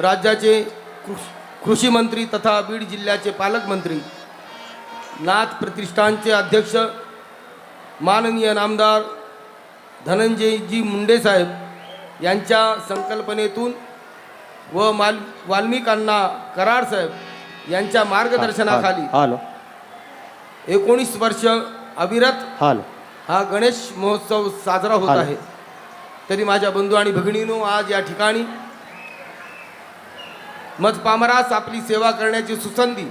राज्याचे कृष- मंत्री तथा बीड जिल्ह्याचे पालकमंत्री नाथ प्रतिष्ठानचे अध्यक्ष माननीय नामदार धनंजयजी मुंडे साहेब यांच्या संकल्पनेतून व माल वाल्मिकांना कराड साहेब यांच्या मार्गदर्शनाखाली हॅलो. एकोणीस वर्ष अविरत हॅलो. हा गणेश महोत्सव साजरा होत. आहे. तरी माझ्या बंधू आणि भगिनीनो आज या ठिकाणी मज पामरास आपली सेवा करण्याची सुसंधी.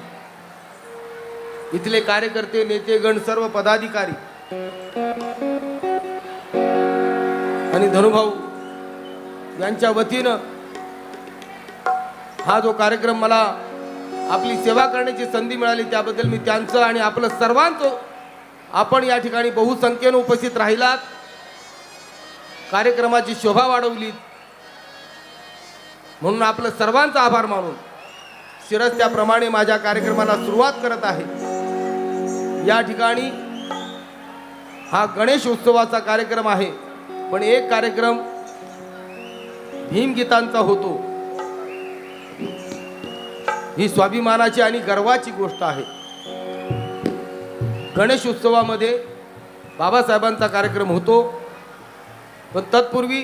इथले कार्यकर्ते नेतेगण सर्व पदाधिकारी. आणि धनुभाऊ यांच्या वतीनं हा जो कार्यक्रम मला आपली सेवा करण्याची संधी मिळाली त्याबद्दल मी त्यांचं आणि आपलं सर्वांचं आपण या ठिकाणी बहुसंख्येनं उपस्थित राहिलात. कार्यक्रमाची शोभा वाढवलीत. म्हणून आपलं सर्वांचा आभार मानून शिरस त्याप्रमाणे माझ्या कार्यक्रमाला सुरुवात करत आहे. या ठिकाणी हा गणेश उत्सवाचा कार्यक्रम आहे पण एक कार्यक्रम भीमगीतांचा होतो. ही स्वाभिमानाची आणि गर्वाची गोष्ट आहे. गणेश उत्सवामध्ये बाबासाहेबांचा कार्यक्रम होतो पण तत्पूर्वी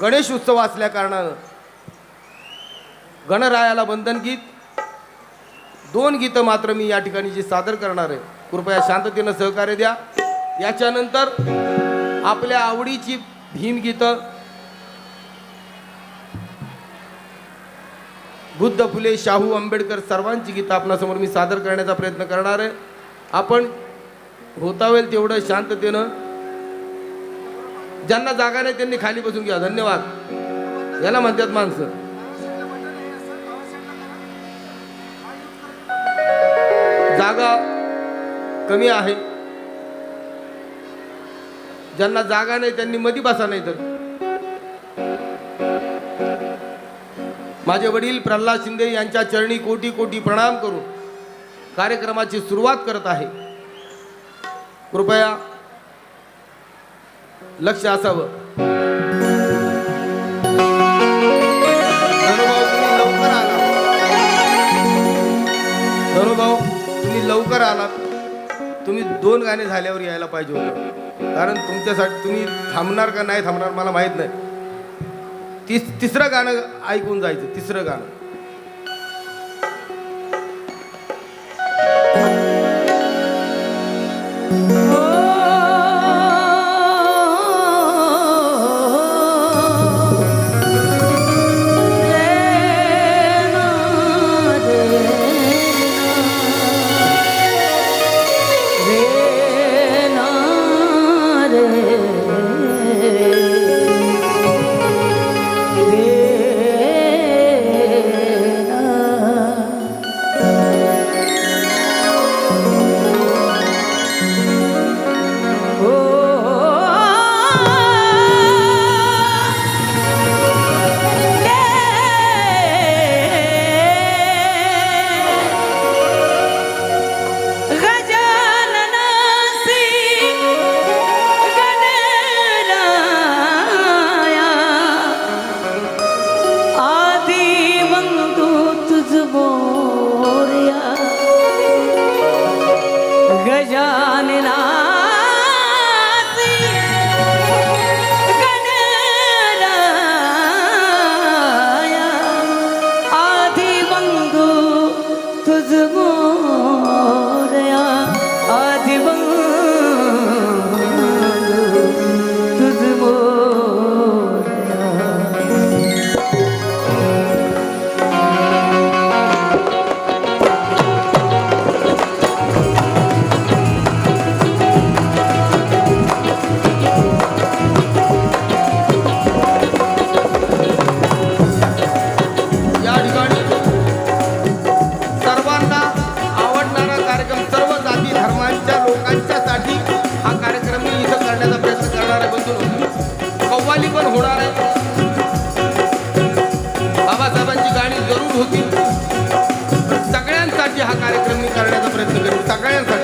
गणेश उत्सव असल्या कारणानं गणरायाला बंधन गीत. दोन गीतं मात्र मी या ठिकाणी जी सादर करणार आहे कृपया शांततेनं सहकार्य द्या. याच्यानंतर आपल्या आवडीची भीमगीतं बुद्ध फुले शाहू आंबेडकर सर्वांची गीतं आपणासमोर मी सादर करण्याचा प्रयत्न करणार आहे. आपण होता होईल तेवढं शांततेनं. ज्यांना जागा नाही त्यांनी खाली बसून घ्या. धन्यवाद. याला म्हणतात माणसं. जागा कमी आहे. ज्यांना जागा नाही त्यांनी मधी बसा नाही तर. माझे वडील प्रल्हाद शिंदे यांच्या चरणी कोटी कोटी प्रणाम करून कार्यक्रमाची सुरुवात करत आहे. कृपया लक्ष असावं. तुम्ही लवकर आलात तुम्ही दोन गाणे झाल्यावर यायला पाहिजे होतं. कारण तुमच्यासाठी तुम्ही थांबणार का नाही थांबणार मला माहीत नाही. तिस तिसरं गाणं ऐकून जायचं तिसरं गाणं. Tacayan, tacayan, tacayan.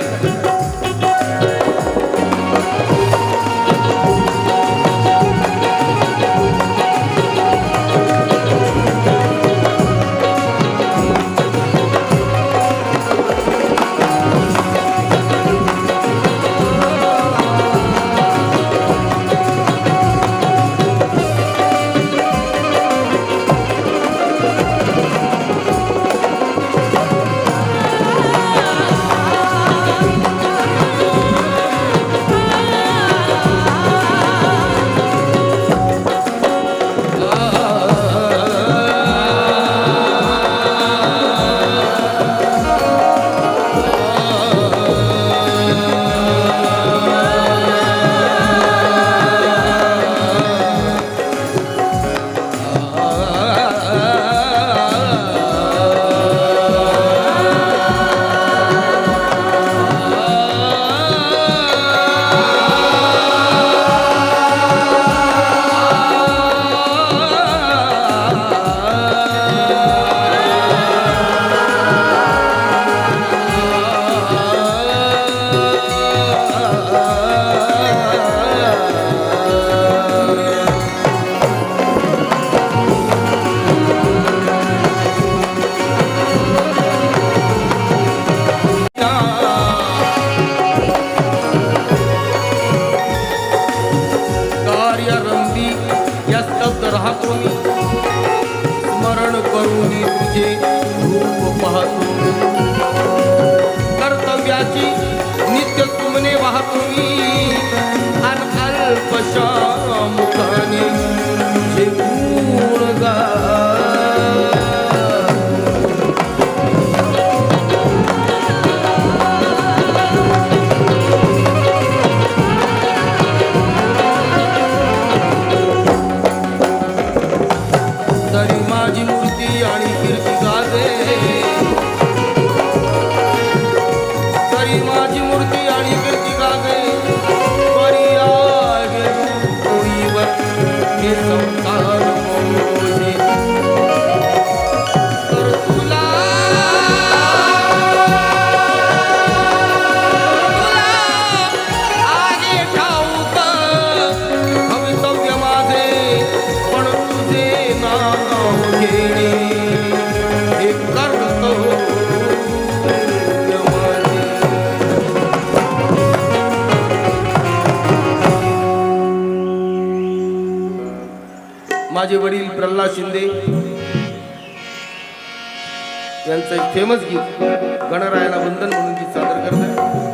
यांचं एक फेमस गीत गणरायाला वंदन म्हणून गीत सादर करत आहे.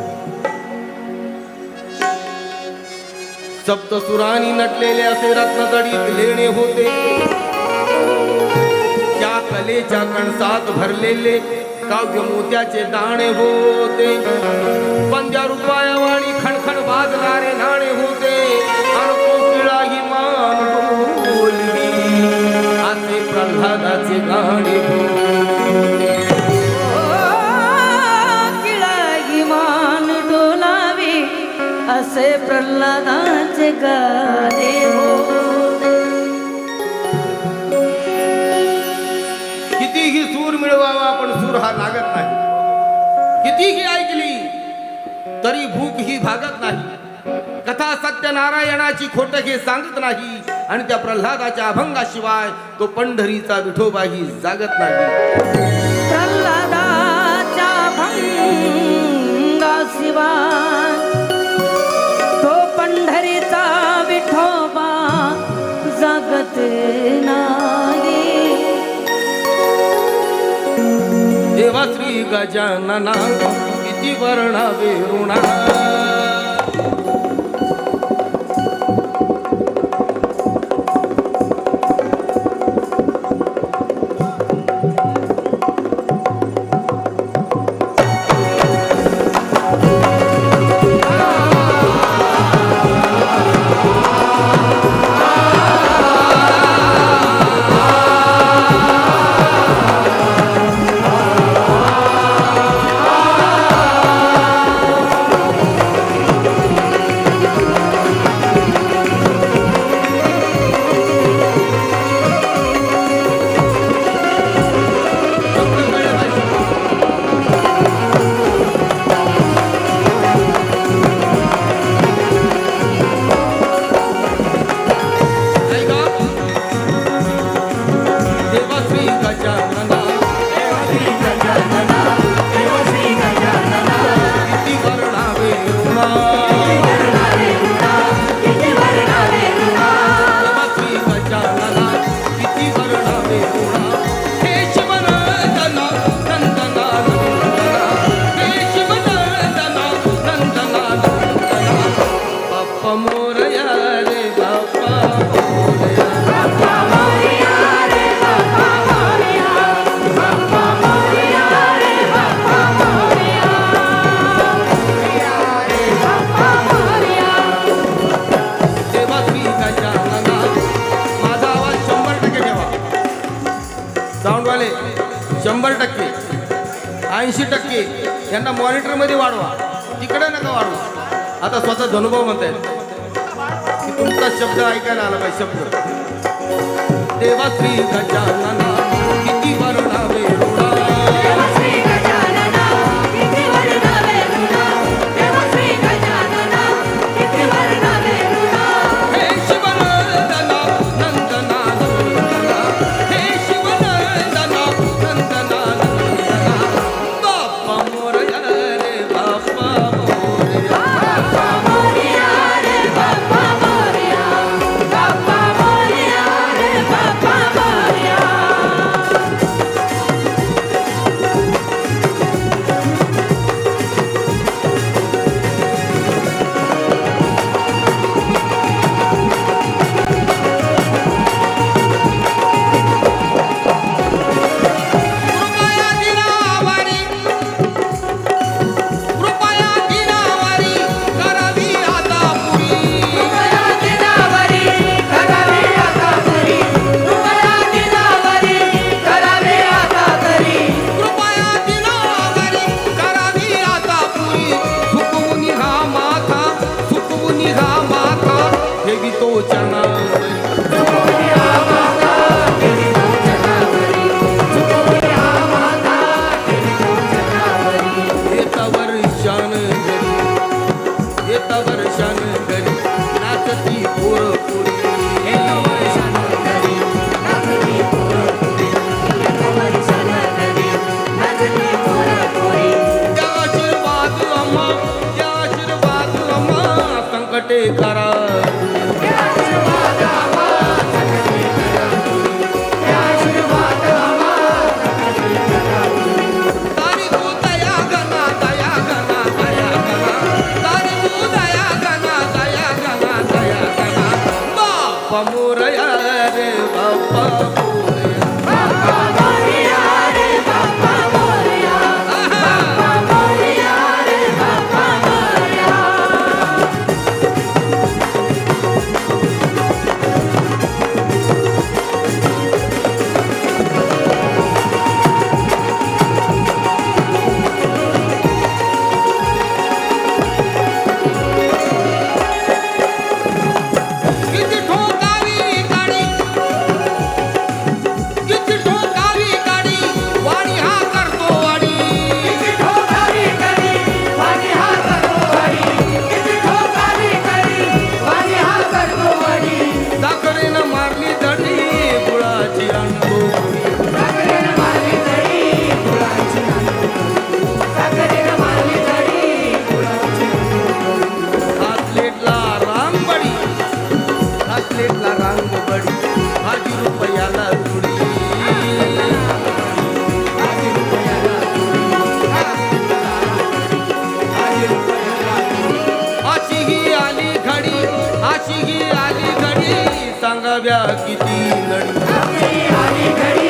सप्तसुरानी नटलेले असे रत्नजडीत लेणे होते. त्या कलेच्या कणसात भरलेले काव्य मोत्याचे दाणे होते. पंजा रुपयावाणी खणखण वाजणारे नाणे होते. ही मान बोलली. असे प्रल्हादाचे गाणे होते. असे प्रल्हादाचे गाणे हो। कितीही सूर मिळवावा पण सूर हा लागत नाही. कितीही ऐकली तरी भूक ही भागत नाही. कथा सत्यनारायणाची खोट हे सांगत नाही आणि त्या प्रल्हादाच्या अभंगाशिवाय तो पंढरीचा विठोबाही जागत नाही. प्रल्हादाच्या भंगाशिवाय गजानना किती वर्णावे ऋणा बाप्पा मोरया रे बाप्पा मोरया तेव्हा माझा आवाज शंभर टक्के ठेवा शंभर टक्के ऐंशी टक्के यांना मॉनिटरमध्ये वाढवा. तिकडे नका वाढवा. आता स्वतः धनुभाव म्हणत की तुमचा शब्द ऐकायला आला पाहिजे शब्द. देवा श्री गजानना. कराव्या किती नडी